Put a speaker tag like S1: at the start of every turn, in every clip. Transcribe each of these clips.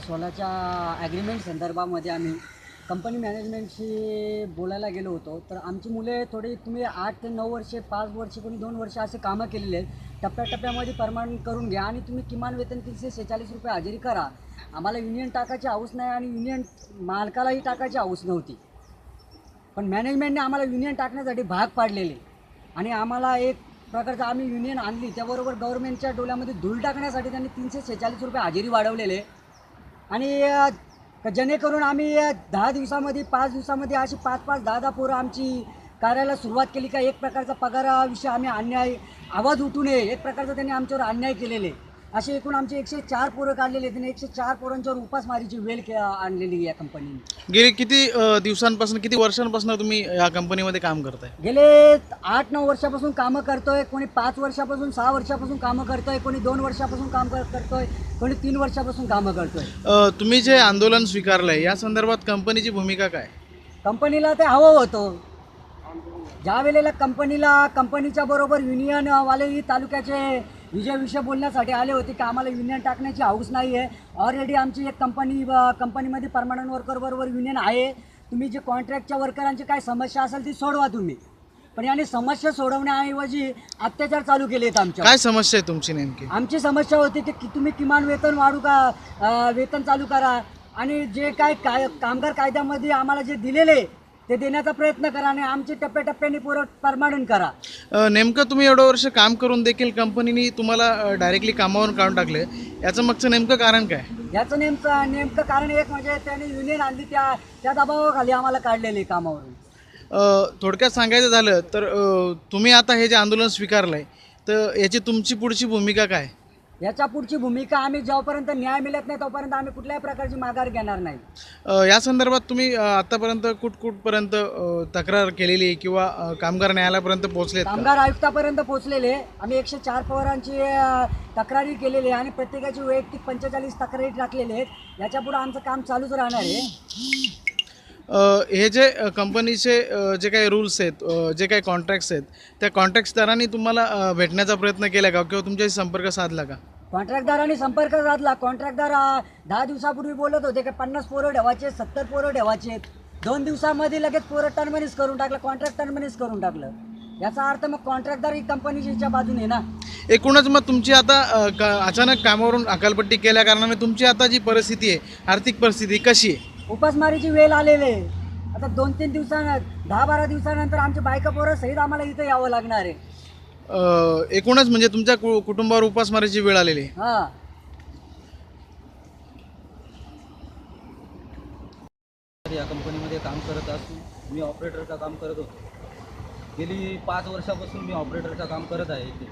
S1: सोलाच्या agreement संदर्भामध्ये आम्ही company मॅनेजमेंटशी बोलायला गेलो होतो. तर आमची मुले थोडी तुम्ही आठ ते नऊ वर्षे पाच वर्षे कोणी दोन वर्ष असे कामं केलेले आहेत. टप्प्याटप्प्यामध्ये परमानंट करून घ्या आणि तुम्ही किमान वेतन तीनशे सेहेचाळीस रुपये हजेरी करा. आम्हाला युनियन टाकायची हाऊस नाही आणि युनियन मालकालाही टाकायची हाऊस नव्हती. पण मॅनेजमेंटने आम्हाला युनियन टाकण्यासाठी भाग पाडलेले. आणि आम्हाला एक प्रकारचं आम्ही युनियन आणली. त्याबरोबर गव्हर्नमेंटच्या डोल्यामध्ये धूळ टाकण्यासाठी त्यांनी तीनशे सेहेचाळीस रुपये हजेरी वाढवलेले. आणि जेणेकरून आम्ही दहा दिवसामध्ये पाच दिवसामध्ये अशी पाच पाच दहा दहा पोरं आमची कार्याला सुरुवात केली का एक प्रकारचा पगाराविषयी आम्ही अन्याय आवाज उठू नये एक प्रकारचा त्यांनी आमच्यावर अन्याय केलेले. असे एकूण आमचे एकशे चार पोरं काढलेले त्यांनी एकशे चार पोरांच्यावर उपासमारीची वेळ के आणलेली आहे या कंपनीने
S2: गेली किती अ, दिवसांपासून किती वर्षांपासून तुम्ही या कंपनीमध्ये काम करताय?
S1: गेले आठ नऊ वर्षापासून कामं करतोय कोणी पाच वर्षापासून सहा वर्षापासून कामं करतोय कोणी दोन वर्षापासून काम कर- करतोय कोणी तीन वर्षापासून कामं करतोय.
S2: अ, तुम्ही जे आंदोलन स्वीकारलंय या संदर्भात कंपनीची भूमिका काय?
S1: कंपनीला ते हवं होतं. ज्या वेळेला कंपनीला कंपनीच्या बरोबर युनियन वालेही तालुक्याचे विजयविषय बोलण्यासाठी आले होते की आम्हाला युनियन टाकण्याची हाऊस नाही आहे ऑलरेडी आमची एक कंपनी कंपनीमध्ये परमनंट वर्कर बरोबर युनियन आहे. तुम्ही जे कॉन्ट्रॅक्टच्या वर्करांची काय समस्या असेल ती सोडवा तुम्ही. पण याने समस्या सोडवण्याऐवजी अत्याचार चालू केले आहेत आमच्या
S2: काय समस्या आहे तुमची नेमकी?
S1: आमची समस्या होती की की तुम्ही किमान वेतन वाढू का अं, वेतन चालू करा. आणि जे काय काय कामगार कायद्यामध्ये आम्हाला जे दिलेले ते देण्याचा प्रयत्न करा आणि आमचे टप्प्याटप्प्याने पुरं परमानंट करा.
S2: अ, नेमकं तुम्ही एवढं वर्ष काम करून देखील कंपनीने तुम्हाला डायरेक्टली कामावरून काढून टाकले. याचं मागचं नेमकं कारण काय?
S1: याचं नेमकं नेमकं कारण एक म्हणजे त्याने युनियन आणली त्या त्या दबावाखाली आम्हाला काढलेले कामावरून.
S2: अ, थोडक्यात सांगायचं झालं तर अ, तुम्ही आता हे जे आंदोलन स्वीकारलंय तर याची तुमची पुढची भूमिका काय?
S1: याच्या पुढची भूमिका आम्ही जोपर्यंत न्याय मिळत नाही तोपर्यंत आम्ही कुठल्याही प्रकारची माघार घेणार नाही.
S2: अ, या संदर्भात तुम्ही अ, आतापर्यंत कुठ कुठपर्यंत अ, तक्रार केलेली आहे किंवा अ, कामगार न्यायालयापर्यंत पोहोचलेत का?
S1: कामगार आयुक्तापर्यंत पोहोचलेले. आम्ही एकशे चार पवारांची अ, तक्रारी केलेली आहे आणि प्रत्येकाची वैयक्तिक पंचेचाळीस तक्रारी टाकलेल्या आहेत. याच्यापुढे आमचं काम चालूच राहणार आहे.
S2: हे जे कंपनीचे जे काही रूल्स आहेत जे काही कॉन्ट्रॅक्ट्स आहेत त्या कॉन्ट्रॅक्ट्सदारांनी तुम्हाला भेटण्याचा प्रयत्न केला का? किंवा तुमच्याशी संपर्क साधला का?
S1: कॉन्ट्रॅक्टदारांनी संपर्क साधला. कॉन्ट्रॅक्टदार दहा दिवसापूर्वी बोलत होते की पन्नास पोरं ठेवायचे सत्तर पोरं ठेवायचे. दोन दिवसामध्ये लगेच पोरं टर्मिनेस करून टाकलं कॉन्ट्रॅक्ट टर्मिनेस करून टाकलं. याचा अर्थ मग कॉन्ट्रॅक्टदार ही कंपनीच्या बाजूने आहे ना?
S2: एकूणच मग तुमची आता अचानक कामावरून अकालपट्टी केल्या कारणाने तुमची आता जी परिस्थिती आहे आर्थिक परिस्थिती कशी आहे?
S1: उपासमारीची वेळ आलेली आहे. आता दोन तीन दिवसां दहा बारा दिवसानंतर आमच्या बायका पोरं सहित आम्हाला इथं यावं लागणार आहे.
S2: अ, एकूणच म्हणजे तुमच्या कु कुटुंबावर उपासमारीची वेळ आलेली आहे.
S1: हां.
S3: या कंपनीमध्ये काम करत असून मी ऑपरेटरचं काम करत होतो. गेली पाच वर्षापासून मी ऑपरेटरचं काम करत आहे इथे.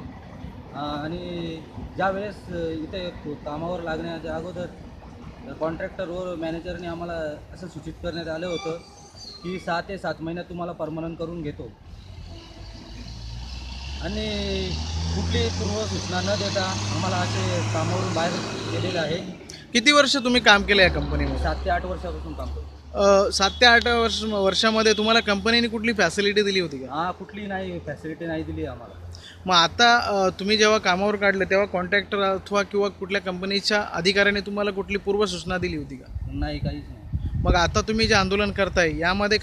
S3: आणि ज्या वेळेस अं, इथे कामावर लागण्याच्या अगोदर कॉन्ट्रॅक्टर व मॅनेजरने आम्हाला असं सूचित करण्यात आलं होतं की सहा ते सात महिन्यात तुम्हाला परमनंट करून घेतो. आणि कुठली पूर्वसूचना न देता आम्हाला असे कामावरून बाहेर केलेलं आहे.
S2: किती वर्ष तुम्ही काम केलं या कंपनीमध्ये
S3: सात ते आठ वर्षापासून काम करतो.
S2: अ, सात ते आठ वर्ष वर्षामध्ये तुम्हाला कंपनीने कुठली फॅसिलिटी दिली होती का?
S3: हा कुठली नाही फॅसिलिटी नाही दिली आम्हाला.
S2: मग आता तुम्ही जेव्हा कामावर काढले तेव्हा कॉन्ट्रॅक्टर अथवा किंवा कुठल्या कंपनीच्या अधिकाऱ्याने तुम्हाला कुठली पूर्वसूचना दिली होती का?
S3: नाही काहीच नाही.
S2: मग आता तुम्ही जे आंदोलन करताय यामध्ये